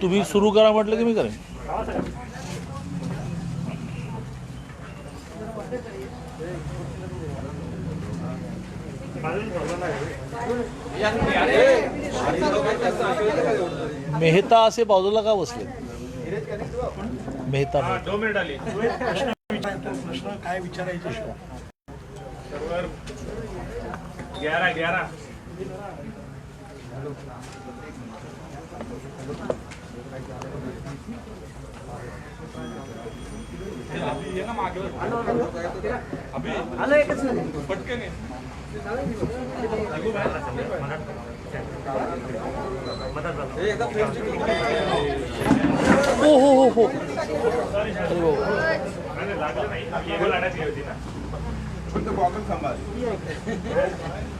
तुम्ही सुरू करा म्हटलं की मी करेन? मेहता असे बाजूला का बसले? मेहता. प्रश्न काय विचारायचे? शिवाय सर्वर ग्यारह ग्यारह हो हो हो हो अरे हो. लागलं नाही केबल अडकली होती ना या. बोलू.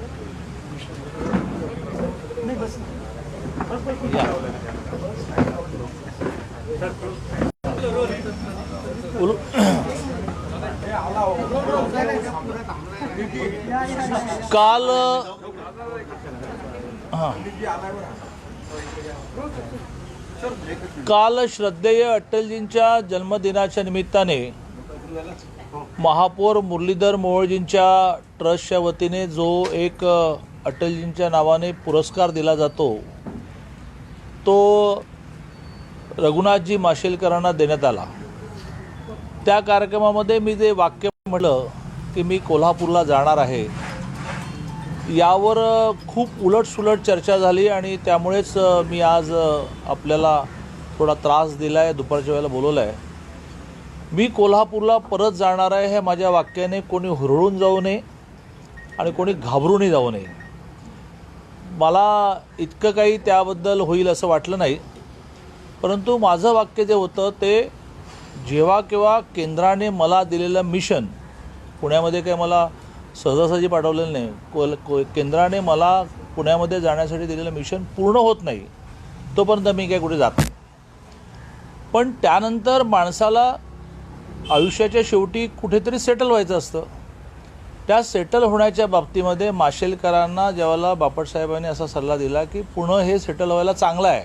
काल काल श्रद्धेय अटलजींच्या जन्मदिनाच्या निमित्ताने महापौर मुरलीधर मोहोळजींच्या ट्रस्टच्या वतीने जो एक अटलजींच्या नावाने पुरस्कार दिला जातो तो रघुनाथजी माशेलकरांना देण्यात आला. त्या कार्यक्रमामध्ये मी जे वाक्य म्हटलं की मी कोल्हापूरला जाणार आहे यावर खूप उलटसुलट चर्चा झाली आणि त्यामुळेच मी आज आपल्याला थोडा त्रास दिला आहे दुपारच्या वेळेला बोलवलं आहे मी कोल्हापूरला परत जाणार आहे हे माझ्या वाक्याने कोणी हुरळून जाऊ नये आणि कोणी घाबरूनही जाऊ नये. मला इतकं काही त्याबद्दल होईल असं वाटलं नाही. परंतु माझं वाक्य जे होतं ते जेव्हा केव्हा केंद्राने मला दिलेलं मिशन पुण्यामध्ये काही मला सहजासहजी पाठवलेलं नाही कोल को केंद्राने मला पुण्यामध्ये जाण्यासाठी दिलेलं मिशन पूर्ण होत नाही तोपर्यंत मी काय कुठे जात नाही. पण त्यानंतर माणसाला आयुष्याच्या शेवटी कुठेतरी सेटल व्हायचं असतं. त्या सेटल होण्याच्या बाबतीमध्ये माशेलकरांना ज्यावेळेला बापटसाहेबांनी असा सल्ला दिला की पुणं हे सेटल व्हायला चांगलं आहे.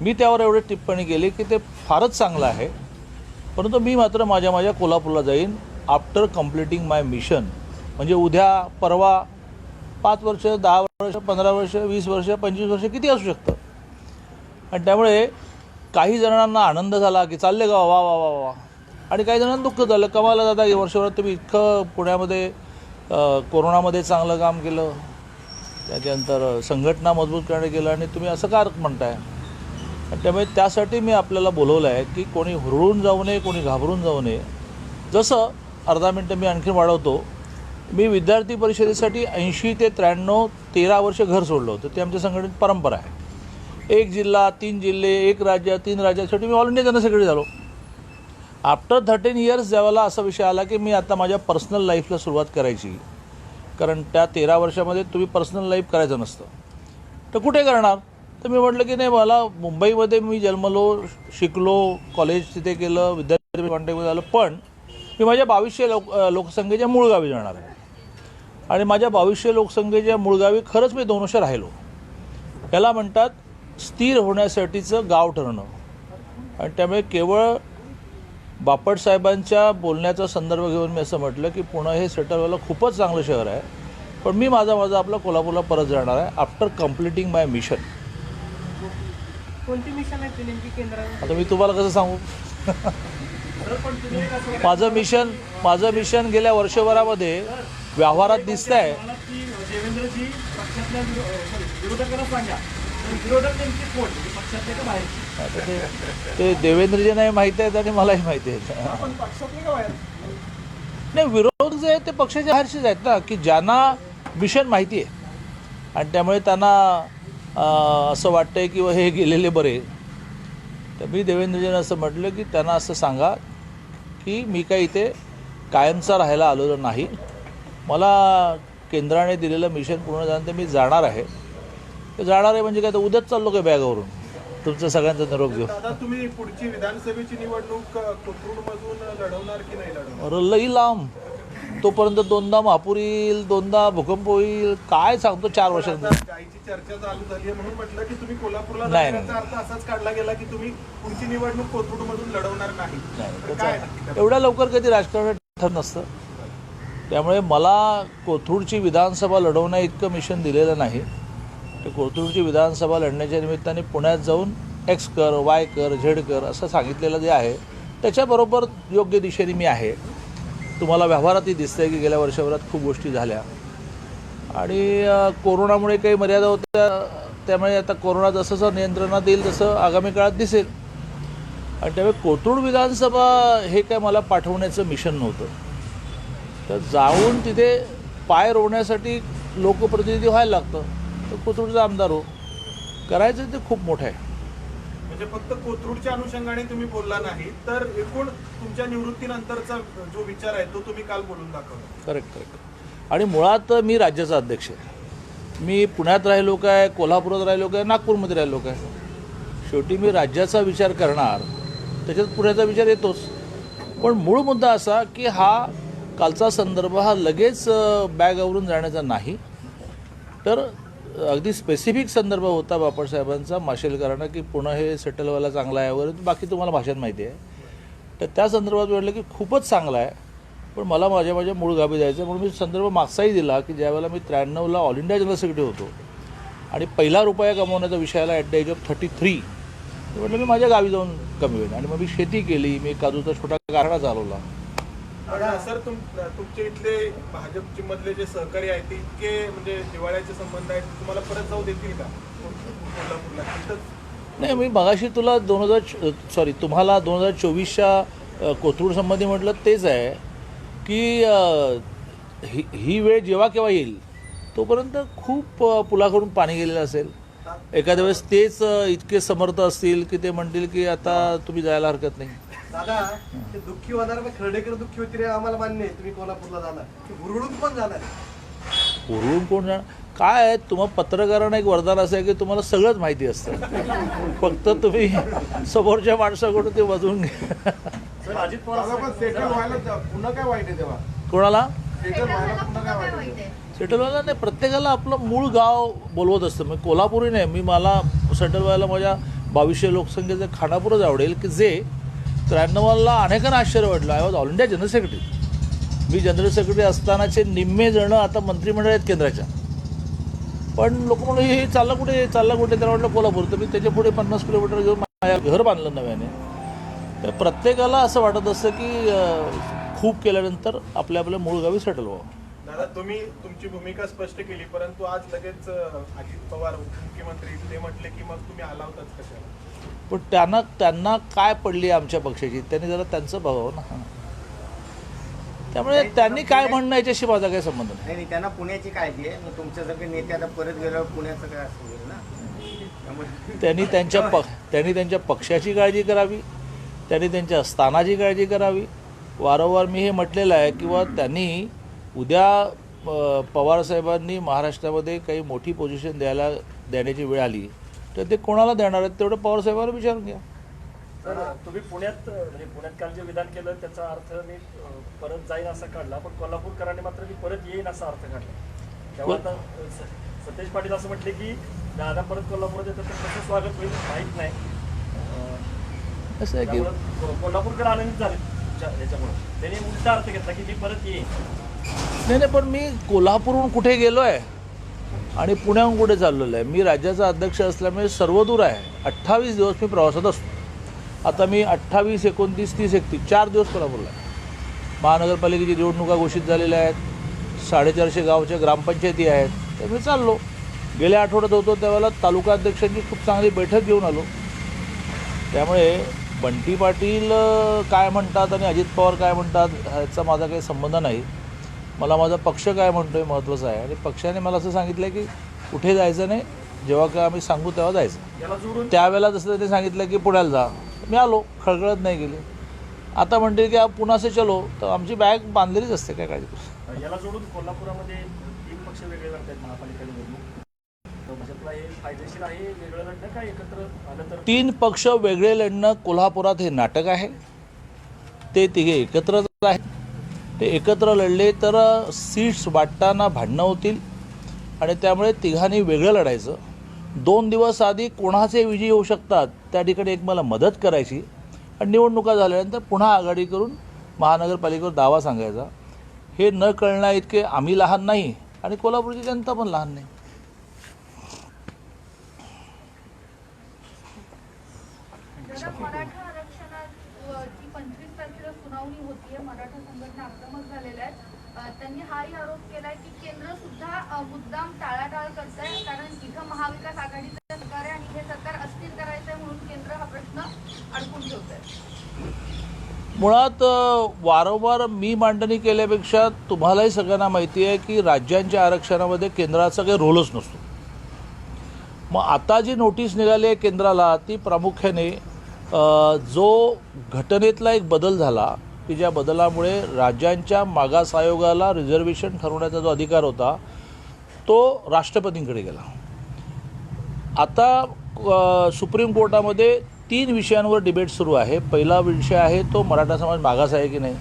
मी त्यावर एवढी टिप्पणी केली की ते फारच चांगलं आहे. परंतु मी मात्र माझ्या माझ्या कोल्हापूरला जाईन आफ्टर कम्प्लिटिंग माय मिशन म्हणजे उद्या परवा पाच वर्ष दहा वर्ष पंधरा वर्ष वीस वर्ष पंचवीस वर्ष किती असू शकतं? आणि त्यामुळे काही जणांना आनंद झाला की चालले का वा वा वा वा. आणि काही जणांना दुःख झालं. कमाला दादा वर्षभर वर्षभरात तुम्ही इतकं पुण्यामध्ये कोरोनामध्ये चांगलं काम केलं. त्याच्यानंतर संघटना मजबूत करणे केलं आणि तुम्ही असं का म्हणताय? आणि त्यामुळे त्यासाठी मी आपल्याला बोलवलं आहे की कोणी हुरळून जाऊ नये कोणी घाबरून जाऊ नये. जसं अर्धा मिनटं मी आणखीन वाढवतो. मी विद्यार्थी परिषदेसाठी ऐंशी ते त्र्याण्णव तेरा वर्ष घर सोडलं होतं. ते आमच्या संघटनेत परंपरा आहे. एक जिल्हा तीन जिल्हे एक राज्य तीन राज्यासाठी मी ऑल इंडिया जनरल सेक्रेटरी झालो. आफ्टर थर्टीन इयर्स ज्यावेळेला असा विषय आला की मी आता माझ्या पर्सनल लाईफला सुरुवात करायची. कारण त्या तेरा वर्षामध्ये तुम्ही पर्सनल लाईफ करायचं नसतं. तर कुठे करणार? तर मी म्हटलं की नाही मला मुंबईमध्ये मी जन्मलो शिकलो कॉलेज तिथे केलं विद्यार्थी कॉन्टॅक्टमध्ये झालं पण मी माझ्या बावीसशे लोक लोकसंख्येच्या मूळ गावी जाणार आहे. आणि माझ्या बावीसशे लोकसंख्येच्या मूळ गावी खरंच मी दोन वर्ष राहिलो. याला म्हणतात स्थिर होण्यासाठीचं गाव ठरणं. आणि त्यामुळे केवळ बापटसाहेबांच्या बोलण्याचा संदर्भ घेऊन मी असं म्हटलं की पुणे हे सेटल व्हायला खूपच चांगलं शहर आहे पण मी माझा माझा आपला कोल्हापूरला परत जाणार आहे आफ्टर कम्प्लिटिंग माय मिशन कोणती मिशन आता मी तुम्हाला कसं सांगू? माझं मिशन माझं मिशन गेल्या वर्षभरामध्ये व्यवहारात दिसत आहे विरोधक कोण म्हणजे पक्षातले का बाहेरचे ते ते देवेंद्रजी नाही माहिती आहेत आणि मलाही माहिती आहेत. आपण पक्षातले का बाहेर नाही विरोध जे आहेत ते पक्षाच्या बाहेरचेच आहेत ना की ज्यांना मिशन माहिती आहे. आणि त्यामुळे त्यांना अं, असं वाटतंय की हे गेलेले बरे तर मी देवेंद्रजींना असं म्हटलं की त्यांना असं सांगा की मी काही इथे कायमचा राहायला आलेलो नाही. मला केंद्राने दिलेलं मिशन पूर्ण झाल्यानंतर मी जाणार आहे. जाणार आहे म्हणजे काय तर उद्याच चाललो काय बॅगावरून? तुमचं सगळ्यांचा निरोप घेऊ. दादा तुम्ही पुढची विधानसभेची निवडणूक कोथरूड मधून लढवणार की नाही लढवणार? अरे लई लांब. तोपर्यंत दोनदा महापूर येईल दोनदा भूकंप होईल. काय सांगतो चार गायची चर्चा चालू झाली आहे म्हणून म्हटलं की तुम्ही कोल्हापूरला नाही, जाण्याचा अर्थ असाच काढला गेला की तुम्ही पुढची निवडणूक कोथरूड मधून लढवणार नाही. नाही तर काय त्याचा नक्की त्यात? एवढ्या लवकर कधी राजकारण ठरत नसतं. त्यामुळे मला कोथरूडची विधानसभा लढवण्या इतकं मिशन दिलेलं नाही. कोथरूडची विधानसभा लढण्याच्या निमित्ताने पुण्यात जाऊन एक्स कर वाय कर झेड कर असं सांगितलेलं जे आहे त्याच्याबरोबर योग्य दिशेने मी आहे. तुम्हाला व्यवहारातही दिसतंय की गेल्या वर्षभरात खूप गोष्टी झाल्या. आणि कोरोनामुळे काही मर्यादा होत्या त्यामुळे आता कोरोना जसं जसं नियंत्रणात येईल तसं आगामी काळात दिसेल. आणि त्यामुळे कोथरूड विधानसभा हे काय मला पाठवण्याचं मिशन नव्हतं. तर जाऊन तिथे पाय रोवण्यासाठी लोकप्रतिनिधी व्हायला लागतं. तर कोथरूडचा आमदार हो. करायचं ते खूप मोठं आहे. म्हणजे फक्त कोथरूडच्या अनुषंगाने तुम्ही बोलला नाही तर एकूण तुमच्या निवृत्तीनंतरचा जो विचार आहे तो तुम्ही काल बोलून दाखवला. करेक्ट करेक्ट आणि मुळात मी राज्याचा अध्यक्ष आहे. मी पुण्यात राहिलो काय कोल्हापुरात राहिलो काय नागपूरमध्ये राहिलो काय? शेवटी मी राज्याचा विचार करणार त्याच्यात पुण्याचा विचार येतोच. पण मूळ मुद्दा असा की हा कालचा संदर्भ हा लगेच अ, बॅग आवरून जाण्याचा नाही. तर अगदी स्पेसिफिक संदर्भ होता बापटसाहेबांचा माशेलकरांना की पुणे हे सेटल व्हायला चांगलं आहे वगैरे बाकी तुम्हाला भाषेत माहिती आहे. तर त्या संदर्भात म्हटलं की खूपच चांगला आहे. पण मला माझ्या माझ्या मूळ गावी जायचं आहे म्हणून मी संदर्भ मागचाही दिला की ज्यावेळेला मी त्र्याण्णवला ऑल इंडिया जनरल सेक्रेटरी होतो. आणि पहिला रुपया कमवण्याचा विषय आला at the age of thirty three म्हटलं मी माझ्या गावी जाऊन कमी होईल आणि मग मी शेती केली मी काजूचा छोटा कारखाना चालवला. सर तुम तुमचे इथले भाजपचे मधले जे सहकारी आहेत ते इतके म्हणजे हिवाळ्याचे संबंध आहेत तुम्हाला परत जाऊ देतील का? कोल्हापूरला. नाही मी मगाशी तुला दोन हजार सॉरी तुम्हाला दोन हजार चोवीसच्या कोथरूड संबंधी म्हटलं तेच आहे की ही ही वेळ जेव्हा केव्हा येईल तोपर्यंत खूप पुलाकडून पाणी गेलेलं असेल. एखाद्या वेळेस तेच इतके समर्थ असतील की ते म्हणतील की आता तुम्ही जायला हरकत नाही. दादा ते दुःखी होणार मग खर्डेकर दुःखी होती रे आम्हाला मान्य आहे. तुम्ही कोल्हापूरला जाणार. ते हुरळून पण जाणार? उरून कोण जाणार? काय आहे? तुम्हा पत्रकारांना एक वरदान असं आहे की तुम्हाला सगळंच माहिती असतं. फक्त तुम्ही समोरच्या माणसाकडून ते वाजवून घ्या. सर अजित पवार पण सेटल व्हायला पुन्हा काय वाईट आहे तेव्हा? कोणाला? सेटल व्हायला पुन्हा काय वाईट आहे? सेटल व्हायला नाही प्रत्येकाला आपलं मूळ गाव बोलवत असतं. मी कोल्हापुरी नाही मी मला सेटल व्हायला माझ्या बावीसशे लोकसंख्येचं खानापूरच आवडेल की जे त्र्याण्णवला अनेकांना आश्चर्य वाटलं. I was all India general secretary. Me general secretary असतानाचे निम्मे जणं आता मंत्रिमंडळ आहेत केंद्राच्या. पण लोक म्हणून हे चाललं कुठे? चाललं कुठे? त्याला वाटलं कोल्हापूर. तर मी त्याच्या पुढे पन्नास किलोमीटर घेऊन माझ्या घर बांधलं नव्याने. तर प्रत्येकाला असं वाटत असतं की खूप केल्यानंतर आपल्या आपल्या मूळ गावी सेटल व्हावं. दादा तुम्ही तुमची भूमिका स्पष्ट केली परंतु आज लगेच अजित पवार उपमुख्यमंत्री ते म्हटले की मग तुम्ही आला होताच कशाला? पण त्यांना त्यांना काय पडली आमच्या पक्षाची त्यांनी जरा त्यांचं बघावं ना. त्यामुळे त्यांनी काय म्हणणं याच्याशी माझा काही संबंध नाही. नाही त्यांना पुण्याची काळजी आहे. मग तुमच्यासारखे नेते आता परत गेल्यावर पुण्याचं काय असं ना? त्यांनी त्यांच्या प त्यांनी त्यांच्या पक्षाची काळजी करावी. त्यांनी त्यांच्या स्थानाची काळजी करावी. वारंवार मी हे म्हटलेलं आहे किंवा त्यांनी उद्या पवारसाहेबांनी महाराष्ट्रामध्ये काही मोठी पोझिशन द्यायला देण्याची वेळ आली. तर ते कोणाला देणार आहेत? तेवढं पवारसाहेबांना विचारून घ्या. सर तुम्ही पुण्यात म्हणजे पुण्यात काल जे विधान केलं त्याचा अर्थ मी परत जाईन असा काढला पण कोल्हापूरकरांनी मात्र मी परत येईन असा अर्थ काढला. तेव्हा आता सतेज पाटील असं म्हटले की दादा परत कोल्हापुरात येतात तर कसं स्वागत होईल? माहीत नाही. असं आहे की कोल्हापूरकर आनंदित झाले तुमच्या ह्याच्यामुळे. त्यांनी उलटा अर्थ घेतला की मी परत येईन. नाही नाही पण मी कोल्हापूरहून कुठे गेलो आहे आणि पुण्याहून कुठे चाललेलं आहे? मी राज्याचा अध्यक्ष असल्यामुळे सर्वदूर आहे. अठ्ठावीस दिवस मी प्रवासात असतो. आता मी अठ्ठावीस एकोणतीस तीस एकतीस चार दिवस कोल्हापूरला आहे. महानगरपालिकेची निवडणुका घोषित झालेल्या आहेत. साडेचारशे गावच्या ग्रामपंचायती आहेत. तर मी चाललो. गेल्या आठवड्यात होतो त्यावेळेला तालुका अध्यक्षांची खूप चांगली बैठक घेऊन आलो. त्यामुळे बंटी पाटील काय म्हणतात आणि अजित पवार काय म्हणतात ह्याचा माझा काही संबंध नाही. मला माझा पक्ष काय म्हणतोय महत्त्वाचं आहे. आणि पक्षाने मला असं सांगितलं की कुठे जायचं नाही जेव्हा का आम्ही सांगू तेव्हा जायचं. त्यावेळेला जसं त्यांनी सांगितलं की पुण्याला जा. मी आलो खळखळत नाही गेली. आता म्हणते की पुन्हा से चलो. तर आमची बॅग बांधलेलीच असते काय काळजी करू. याला जोडून कोल्हापुरामध्ये तीन पक्ष वेगळे लढतात निवडणूक. आहे तीन पक्ष वेगळे लढणं कोल्हापुरात हे नाटक आहे. ते तिघे एकत्रच आहेत. ते एकत्र लढले तर सीट्स वाटताना भांडणं होतील आणि त्यामुळे तिघांनी वेगळं लढायचं. दोन दिवस आधी कोणाचे विजयी होऊ शकतात त्या ठिकाणी एक मला मदत करायची. आणि निवडणुका झाल्यानंतर पुन्हा आघाडी करून महानगरपालिकेवर दावा सांगायचा. हे न कळण्या इतके आम्ही लहान नाही आणि कोल्हापूरची जनता पण लहान नाही. दादा मराठा आरक्षणाची पंचवीस तारखेला सुनावणी होतीये मराठा संघटना आक्रमक झालेल्या आहेत अ, त्यांनी हाही आरोप केलाय की केंद्र सुद्धा अ, मुद्दाम टाळाटाळ करत आहे कारण इथं महाविकास आघाडीचं सरकार आहे आणि हे सरकार अस्थिर करायचंय म्हणून केंद्र हा प्रश्न अडकून ठेवत आहे मुळात वारंवार मी मांडणी केल्यापेक्षा तुम्हालाही सगळ्यांना माहिती आहे की राज्यांच्या आरक्षणामध्ये केंद्राचा काही रोलच नसतो. मग आता जी नोटीस निघाली आहे केंद्राला ती प्रामुख्याने जो घटनेतला एक बदल झाला की ज्या बदलामुळे राज्यांच्या मागास आयोगाला रिझर्वेशन ठरवण्याचा जो अधिकार होता तो राष्ट्रपतींकडे गेला. आता सुप्रीम कोर्टामध्ये तीन विषयांवर डिबेट सुरू आहे. पहिला विषय आहे तो मराठा समाज मागास आहे की नाही?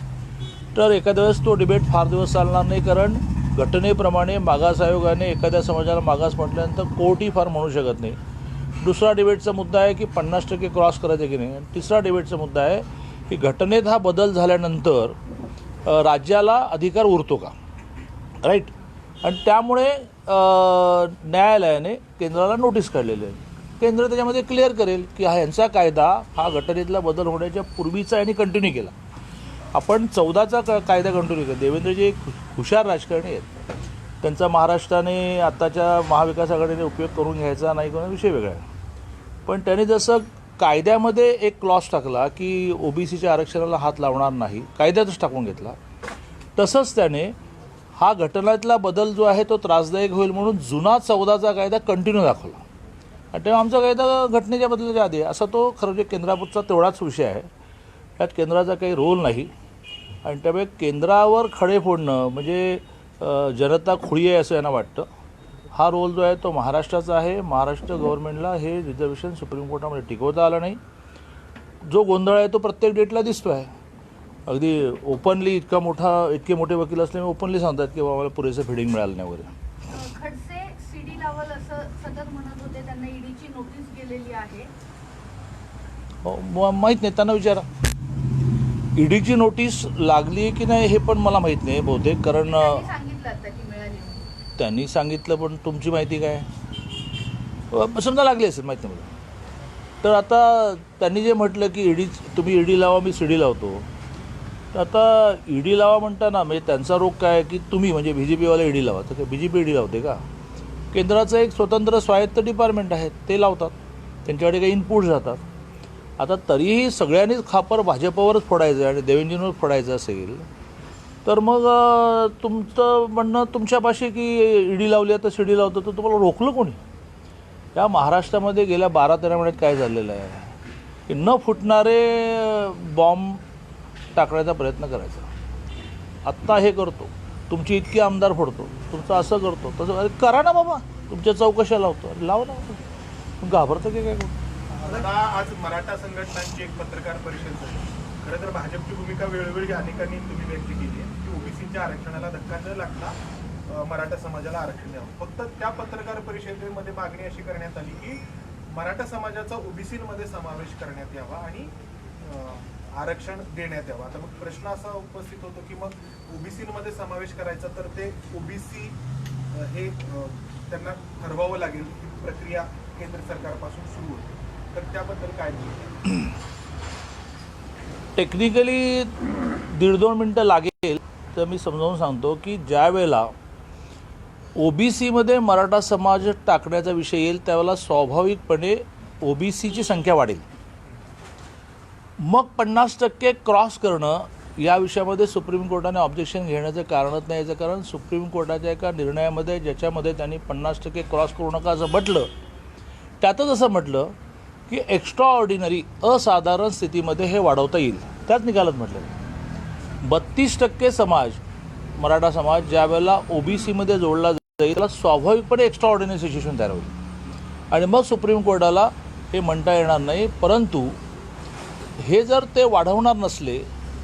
तर एखाद्या वेळेस तो डिबेट फार दिवस चालणार नाही कारण घटनेप्रमाणे मागास आयोगाने एखाद्या समाजाला मागास म्हटल्यानंतर कोर्टही फार म्हणू शकत नाही. दुसरा डिबेटचा मुद्दा आहे की पन्नास टक्के क्रॉस करायचे की नाही? तिसरा डिबेटचा मुद्दा आहे की घटनेत हा बदल झाल्यानंतर राज्याला अधिकार उरतो का? राईट आणि त्यामुळे न्यायालयाने केंद्राला नोटीस काढलेली आहे. केंद्र त्याच्यामध्ये क्लिअर करेल की हा यांचा कायदा हा घटनेतला बदल होण्याच्या पूर्वीचा यांनी कंटिन्यू केला. आपण चौदाचा क कायदा कंटिन्यू केला. देवेंद्रजी एक हुशार राजकारणी आहेत. त्यांचा महाराष्ट्राने आत्ताच्या महाविकास आघाडीने उपयोग करून घ्यायचा नाही किंवा विषय वेगळा आहे. पण त्याने जसं कायद्यामध्ये एक क्लॉज टाकला की ओबीसीच्या आरक्षणाला हात लावणार नाही कायद्यातच टाकून घेतला तसंच त्याने हा घटनातला बदल जो आहे तो त्रासदायक होईल म्हणून जुना चौदाचा कायदा कंटिन्यू दाखवला. तेव्हा आमचा कायदा घटनेच्या बदलाच्या आधी असा तो खरं म्हणजे केंद्रापुरचा तेवढाच विषय आहे. त्यात केंद्राचा काही रोल नाही. आणि त्यामुळे केंद्रावर खडे फोडणं म्हणजे जनता खुळी आहे असं यांना वाटतं. हा रोल जो आहे तो महाराष्ट्राचा आहे. महाराष्ट्र गव्हर्नमेंटला हे रिझर्वेशन सुप्रीम कोर्टामध्ये टिकवता आलं नाही. जो गोंधळ आहे तो प्रत्येक डेटला दिसतो आहे. अगदी ओपनली इतका मोठा इतके मोठे वकील असल्यामुळे ओपनली सांगतात की बाबा आम्हाला पुरेसं फिडिंग मिळालं नाही वगैरे अ, खडसे सीडी लावल असं सतत म्हणत होते त्यांना ईडीची नोटीस गेलेली आहे हो, म- माहीत नाही. त्यांना विचारा. ईडीची नोटीस लागली की नाही हे पण मला माहीत नाही बहुतेक कारण त्यांनी सांगितलं पण तुमची माहिती काय? समजा लागली असेल माहीत नाही मला. तर आता त्यांनी जे म्हटलं की ईडी तुम्ही ईडी लावा मी सीडी लावतो. तर आता ईडी लावा म्हणताना म्हणजे त्यांचा रोग काय आहे की तुम्ही म्हणजे बी जे पीवाले ईडी लावा. तर बी जे पी ईडी लावते का? केंद्राचं एक स्वतंत्र स्वायत्त डिपार्टमेंट आहे ते लावतात. त्यांच्याकडे काही इनपुट जातात. आता तरीही सगळ्यांनीच खापर भाजपवरच फोडायचं आहे आणि देवेंद्रजींवर फोडायचं असेल तर मग तुमचं म्हणणं तुमच्यापाशी की ईडी लावली आहे शिडी लावतो तर तुम्हाला रोखलं कोणी? या महाराष्ट्रामध्ये गेल्या बारा तेरा महिन्यात काय झालेलं आहे? की न फुटणारे बॉम्ब टाकण्याचा प्रयत्न करायचा. आत्ता हे करतो. तुमची इतकी आमदार फोडतो. तुमचं असं करतो. तसं अरे करा ना बाबा. तुमच्या चौकशा लावतो. अरे लाव ना. घाबरतं की काय कोण? आता आज मराठा संघटनांची एक पत्रकार परिषद झाली. खरं तर भाजपची भूमिका वेळोवेळी अनेकांनी तुम्ही व्यक्त केली आहे की ओबीसीच्या आरक्षणाला धक्का न लागता मराठा समाजाला आरक्षण द्यावं. फक्त त्या पत्रकार परिषदेमध्ये मागणी अशी करण्यात आली की मराठा समाजाचा ओबीसीमध्ये समावेश करण्यात यावा आणि आरक्षण देण्यात यावं. आता मग प्रश्न असा उपस्थित होतो की मग ओबीसीमध्ये समावेश करायचा तर ते ओबीसी हे त्यांना ठरवावं लागेल प्रक्रिया केंद्र सरकारपासून सुरू होते. तर त्याबद्दल काय टेक्निकली दीड दोन मिनटं लागेल तर मी समजावून सांगतो की ज्या वेळेला ओबीसीमध्ये मराठा समाज टाकण्याचा विषय येईल त्यावेळेला स्वाभाविकपणे ओबीसीची संख्या वाढेल. मग पन्नास टक्के क्रॉस करणं या विषयामध्ये सुप्रीम कोर्टाने ऑब्जेक्शन घेण्याचं कारणच नाही याचं कारण सुप्रीम कोर्टाच्या एका निर्णयामध्ये ज्याच्यामध्ये त्यांनी पन्नास टक्के क्रॉस करू नका असं म्हटलं त्यातच असं म्हटलं की एक्स्ट्रा ऑर्डिनरी असाधारण स्थितीमध्ये हे वाढवता येईल. त्याच निकालात म्हटलं. बत्तीस टक्के समाज मराठा समाज ज्या वेळेला ओबीसीमध्ये जोडला जाईल त्याला स्वाभाविकपणे एक्स्ट्रा ऑर्डिनरी सिच्युएशन तयार होईल. आणि मग सुप्रीम कोर्टाला हे म्हणता येणार नाही परंतु हे जर ते वाढवणार नसले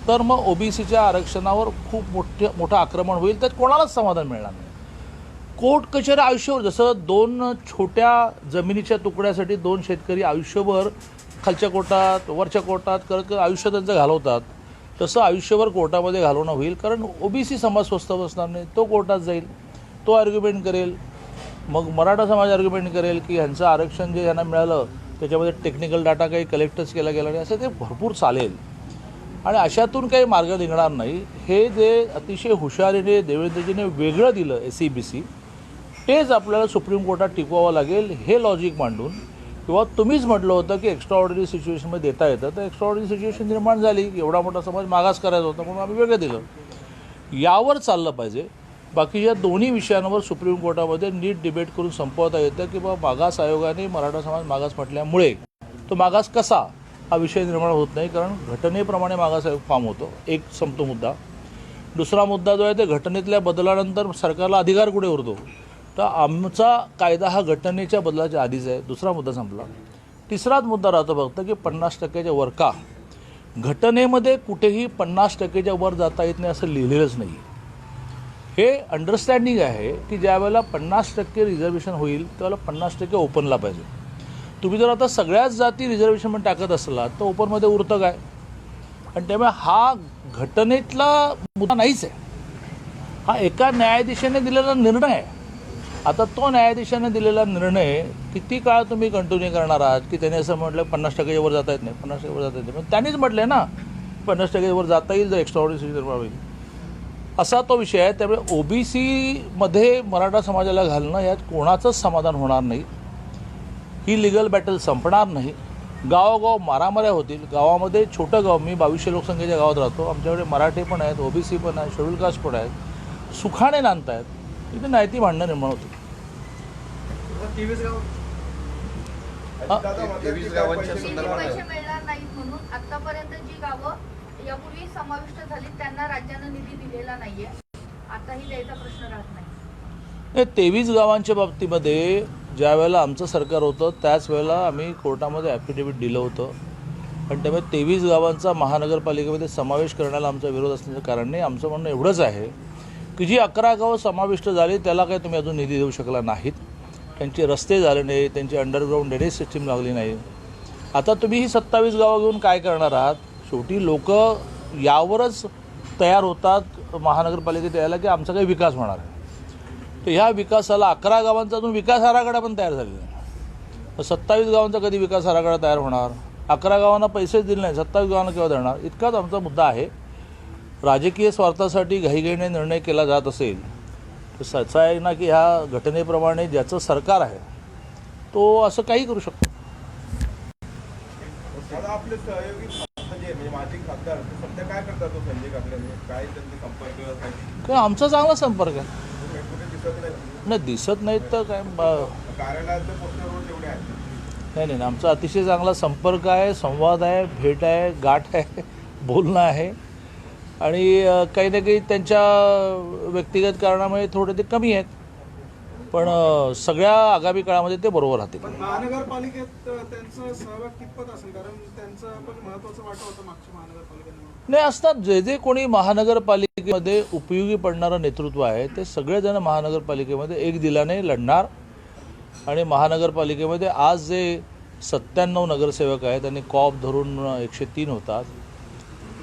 तर मग ओबीसीच्या आरक्षणावर खूप मोठे मोठं आक्रमण होईल त्यात कोणालाच समाधान मिळणार नाही. कोर्ट कचेरी आयुष्यभर जसं दोन छोट्या जमिनीच्या तुकड्यासाठी दोन शेतकरी आयुष्यभर खालच्या कोर्टात वरच्या कोर्टात करत आयुष्य त्यांचं घालवतात तसं आयुष्यभर कोर्टामध्ये घालवणं होईल. कारण ओबीसी समाज स्वस्त बसणार नाही तो कोर्टात जाईल तो आर्ग्युमेंट करेल. मग मराठा समाज आर्ग्युमेंट करेल की ह्यांचं आरक्षण जे ह्यांना मिळालं त्याच्यामध्ये टेक्निकल डाटा काही कलेक्टच केला गेला नाही असं ते भरपूर चालेल. आणि अशातून काही मार्ग निघणार नाही. हे जे अतिशय हुशारीने देवेंद्रजीने वेगळं दिलं एस सी बी सी तेच आपल्याला सुप्रीम कोर्टात टिकवावं लागेल हे लॉजिक मांडून. किंवा तुम्हीच म्हटलं होतं की एक्स्ट्रा ऑर्डिनरी सिच्युएशनमध्ये देता येतं. तर एक्स्ट्रा ऑर्डिनरी सिच्युएशन निर्माण झाली एवढा मोठा समाज मागास करायचा होता म्हणून आम्ही वेगळं दिलं. यावर चाललं पाहिजे. बाकी या दोन्ही विषयांवर सुप्रीम कोर्टामध्ये नीट डिबेट करून संपवता येतं की बाबा मागास आयोगाने मराठा समाज मागास म्हटल्यामुळे तो मागास कसा हा विषय निर्माण होत नाही कारण घटनेप्रमाणे मागास आयोग फॉर्म होतो. एक संपतो मुद्दा. दुसरा मुद्दा जो आहे ते घटनेतल्या बदलानंतर सरकारला अधिकार कुठे उरतो? तर आमचा कायदा हा घटनेच्या बदलाच्या आधीच आहे. दुसरा मुद्दा संपला. तिसराच मुद्दा राहतो फक्त की पन्नास टक्क्याच्या वर का? घटनेमध्ये कुठेही पन्नास टक्क्याच्या वर जाता येत नाही असं लिहिलेलंच नाही. हे अंडरस्टँडिंग आहे की ज्या वेळेला पन्नास टक्के रिझर्वेशन होईल त्यावेळेला पन्नास टक्के ओपनला पाहिजे. तुम्ही जर आता सगळ्याच जाती रिझर्वेशनमध्ये टाकत असलात तर ओपनमध्ये उरतं काय? आणि त्यामुळे हा घटनेतला मुद्दा नाहीच आहे. हा एका न्यायाधीशाने दिलेला निर्णय आहे. आता तो न्यायाधीशाने दिलेला निर्णय किती काळ तुम्ही कंटिन्यू करणार आहात? की त्याने असं म्हटलं पन्नास टक्क्याच्या वर जाता येत नाही पन्नास टक्क्यावर जाता येत नाही. पण त्यांनीच म्हटलं ना पन्नास टक्क्याच्या वर जाता येईल जर एक्स्ट्रा ऑर्डिनरी होईल असा तो विषय आहे. त्यामुळे ओबीसीमध्ये मराठा समाजाला घालणं यात कोणाचंच समाधान होणार नाही. ही लिगल बॅटल संपणार नाही. गावोगाव मारामाऱ्या होतील. गावामध्ये छोटं गाव मी बावीसशे लोकसंख्येच्या गावात राहतो. आमच्याकडे मराठी पण आहेत ओबीसी पण आहेत शेड्यूल कास्ट पण आहेत. सुखाने नांदत आहेत इथे नाहीती भांडणं निर्माण होतील. तेवीस गाव पैसे मिळणार नाहीत म्हणून आतापर्यंत जी गावं यापूर्वी समाविष्ट झाली त्यांना राज्यानं निधी दिलेला नाहीये. आताही द्यायचा प्रश्न राहत नाही. हे तेवीस गावांच्या बाबतीमध्ये ज्या वेळेला आमचं सरकार होतं त्याच वेळेला आम्ही कोर्टामध्ये ॲफिडेव्हिट दिलं होतं. आणि त्यामुळे तेवीस गावांचा महानगरपालिकेमध्ये समावेश करण्याला आमचा विरोध असण्याचं कारण नाही. आमचं म्हणणं एवढंच आहे की जी अकरा गावं समाविष्ट झाली त्याला काही तुम्ही अजून निधी देऊ शकला नाहीत. त्यांचे रस्ते झाले नाही त्यांची अंडरग्राऊंड ड्रेनेज सिस्टीम लागली नाही. आता तुम्ही ही सत्तावीस गावं घेऊन काय करणार आहात? शेवटी लोक यावरच तयार होतात महानगरपालिकेत यायला की आमचा काही विकास होणार आहे तर ह्या विकासाला अकरा गावांचा अजून विकास आराखडा पण तयार झालेला नाही. तर सत्तावीस गावांचा कधी विकास आराखडा तयार होणार? अकरा गावांना पैसेच दिले नाही सत्तावीस गावांना केव्हा देणार इतकाच आमचा मुद्दा आहे. राजकीय स्वार्थासाठी घाईघाईने निर्णय केला जात असेल तर सचं आहे ना की ह्या घटनेप्रमाणे ज्याचं सरकार आहे तो असं काही करू शकतो. आपले सहयोगी म्हणजे काय म्हणजे काय आमचा चांगला संपर्क आहे. नाही? दिसत नाहीत तर काय नाही नाही. आमचा अतिशय चांगला संपर्क आहे संवाद आहे भेट आहे गाठ आहे बोलणं आहे. आणि काही ना काही त्यांच्या व्यक्तिगत कारणामुळे थोडे ते कमी आहेत. पण सगळ्या आगामी काळामध्ये ते बरोबर राहतील. महानगरपालिकेत अ, त्यांचा सहभाग कितपत असेल? कारण त्यांचं पण महत्वाचं वाटं होतं मागच्या महानगरपालिकेने नाही असतात. जे जे कोणी महानगरपालिकेमध्ये उपयोगी पडणारं नेतृत्व आहे ते सगळेजण महानगरपालिकेमध्ये एक दिलाने लढणार. आणि महानगरपालिकेमध्ये आज जे सत्त्याण्णव नगरसेवक आहेत आणि कॉप धरून एकशे तीन होतात.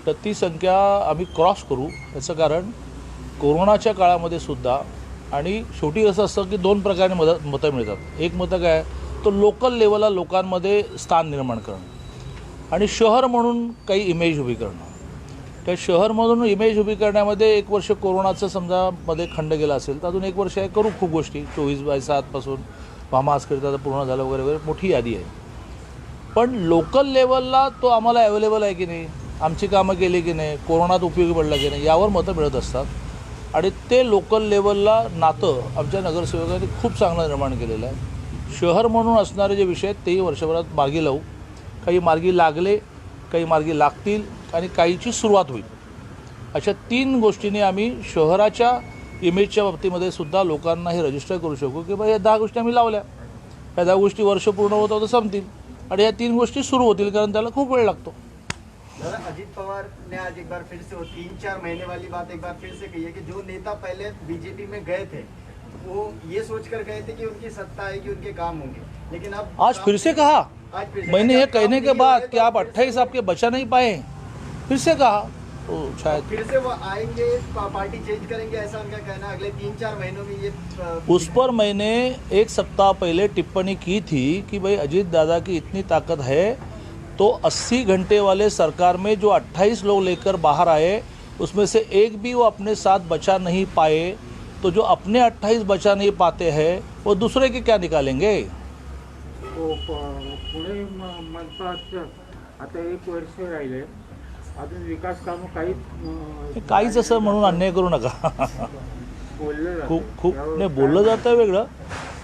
तर ती संख्या आम्ही क्रॉस करू. याचं कारण कोरोनाच्या काळामध्ये सुद्धा आणि शेवटी असं असतं की दोन प्रकारे मदत मतं मिळतात. एक मतं काय तो लोकल लेवलला लोकांमध्ये स्थान निर्माण करणं आणि शहर म्हणून काही इमेज उभी करणं. त्या शहरमधून इमेज उभी करण्यामध्ये एक वर्ष कोरोनाचं समजा मध्ये खंड गेला असेल तर अजून एक वर्ष आहे करू खूप गोष्टी. चोवीस बाय सातपासून भामास तर पूर्ण झालं वगैरे वगैरे. मोठी यादी आहे. पण लोकल लेवलला तो आम्हाला अवेलेबल आहे की नाही? आमची कामं केली की नाही कोरोनात उपयोगी पडला की नाही यावर मतं मिळत असतात. आणि ते लोकल लेवलला नातं आमच्या नगरसेवकांनी खूप चांगलं निर्माण केलेलं आहे. शहर म्हणून असणारे जे विषय आहेत तेही वर्षभरात मार्गी लावू. काही मार्गी लागले काही मार्गी लागतील आणि काहीची सुरुवात होईल. अशा तीन गोष्टींनी आम्ही शहराच्या इमेजच्या बाबतीमध्ये सुद्धा लोकांना हे रजिस्टर करू शकू की बाबा या दहा गोष्टी आम्ही लावल्या. या दहा गोष्टी वर्ष पूर्ण होत होतं संपतील. आणि या तीन गोष्टी सुरू होतील कारण त्याला खूप वेळ लागतो. दादा अजीत पवार ने आज एक बार फिर से वो तीन चार महीने वाली बात एक बार फिर से कही है कि जो नेता पहले बीजेपी में गए थे वो ये सोचकर गए थे कि उनकी सत्ता आएगी उनके काम होंगे। लेकिन अब आज फिर से कहा। आज फिर से मैंने ये कहने के बाद कि आप तो फिर से- अट्ठाईस आपके बचा नहीं पाए फिर से कहा तो शायद फिर से वो आएँगे पार्टी चेंज करेंगे ऐसा उनका कहना अगले तीन चार महीनों में ये उस पर मैंने एक सप्ताह पहले टिप्पणी की थी कि भाई अजीत दादा की इतनी ताकत है तो 80 घंटे वाले सरकार में जो 28 लोग लेकर बाहर आए उसमें से एक भी वो अपने साथ बचा नहीं पाए। तो जो अपने 28 बचा नहीं पाते हैं वो दूसरे के क्या निकालेंगे? प- पुणे म- मनपात आता एक वर्ष राहिले अजून विकास कामं काहीच काहीच असं म्हणून अन्याय करू नका. खूप खूप नाही बोललं जातं वेगळं.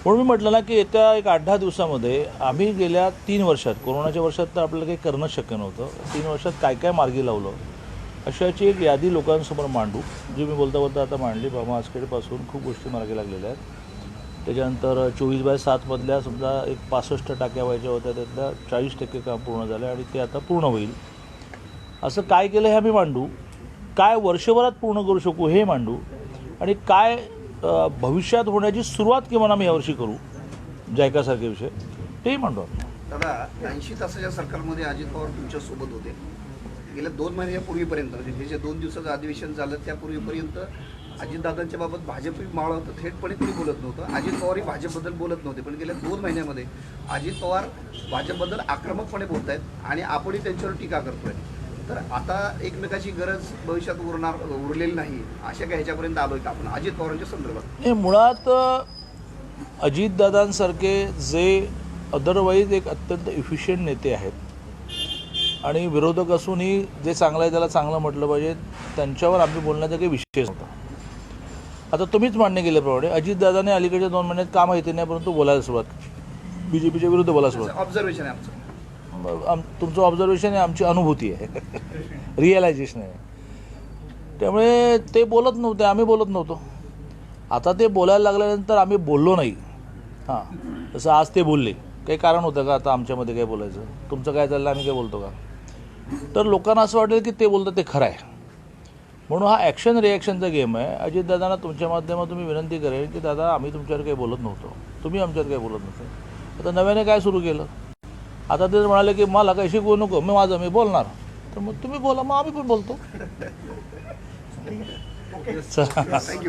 म्हणून मी म्हटलं ना की येत्या एक आठ दहा दिवसामध्ये आम्ही गेल्या तीन वर्षात कोरोनाच्या वर्षात तर आपल्याला काही करणं शक्य नव्हतं. तीन वर्षात काय काय मार्गी लावलं? अशाची एक यादी लोकांसमोर मांडू जी मी बोलता बोलता आता मांडली. बाबा आसखेडपासून खूप गोष्टी मार्गी लागलेल्या आहेत. त्याच्यानंतर चोवीस बाय सातमधल्या समजा एक पासष्ट टाक्या व्हायच्या होत्या त्यातल्या चाळीस टक्के काम पूर्ण झालं आणि ते आता पूर्ण होईल. असं काय केलं हे आम्ही मांडू? काय वर्षभरात पूर्ण करू शकू हे मांडू? आणि काय भविष्यात होण्याची सुरुवात किमान आम्ही यावर्षी करू जायकासारखे विषय. तेही म्हणतो दादा ऐंशी तासाच्या सरकारमध्ये अजित पवार तुमच्यासोबत होते. गेल्या दोन महिन्यापूर्वीपर्यंत म्हणजे हे जे दोन दिवसाचं अधिवेशन झालं त्यापूर्वीपर्यंत अजितदादांच्या बाबत भाजप मावळा होतं. थेटपणे कोणी बोलत नव्हतं. अजित पवारही भाजपबद्दल बोलत नव्हते. पण गेल्या दोन महिन्यामध्ये अजित पवार भाजपबद्दल आक्रमकपणे बोलत आहेत आणि आपणही त्यांच्यावर टीका करतोय. तर आता एकमेकाची गरज भविष्यात उरणार उरलेली नाही अशा काही ह्याच्यापर्यंत आलोय का आपण? अजित पवारांच्या संदर्भात. हे मुळात अजितदादांसारखे जे अदरवाईज एक अत्यंत इफिशियंट नेते आहेत आणि विरोधक असूनही जे चांगलं आहे त्याला चांगलं म्हटलं पाहिजे त्यांच्यावर आम्ही बोलण्याचा काही विषयच नव्हता. आता तुम्हीच मान्य केल्याप्रमाणे अजितदादाने अलीकडच्या दोन महिन्यात का माहिती नाही परंतु बोलायला सुरुवात बी जे पीच्या विरुद्ध बोलायला सुरुवात ऑब्झर्वेशन आहे आमचं. आम तुमचं ऑब्झर्वेशन आहे आमची अनुभूती आहे. रिअलायझेशन आहे. त्यामुळे ते बोलत नव्हते आम्ही बोलत नव्हतो. आता ते बोलायला लागल्यानंतर आम्ही बोललो नाही. हां तसं आज ते बोलले. काही कारण होतं का आता आमच्यामध्ये काय बोलायचं? तुमचं काय चाललं आम्ही काय बोलतो का? तर लोकांना असं वाटेल की ते बोलतं ते खरं आहे. म्हणून हा ॲक्शन रिॲक्शनचा गेम आहे. अजितदादांना तुमच्या माध्यमातून मी विनंती करेन की दादा आम्ही तुमच्यावर काही बोलत नव्हतो. तुम्ही आमच्यावर काही बोलत नव्हते. आता नव्याने काय सुरू केलं? आता ते म्हणाले की मला काही शिकवू नको मी माझं मी बोलणार. तर मग तुम्ही बोला मग आम्ही पण बोलतो.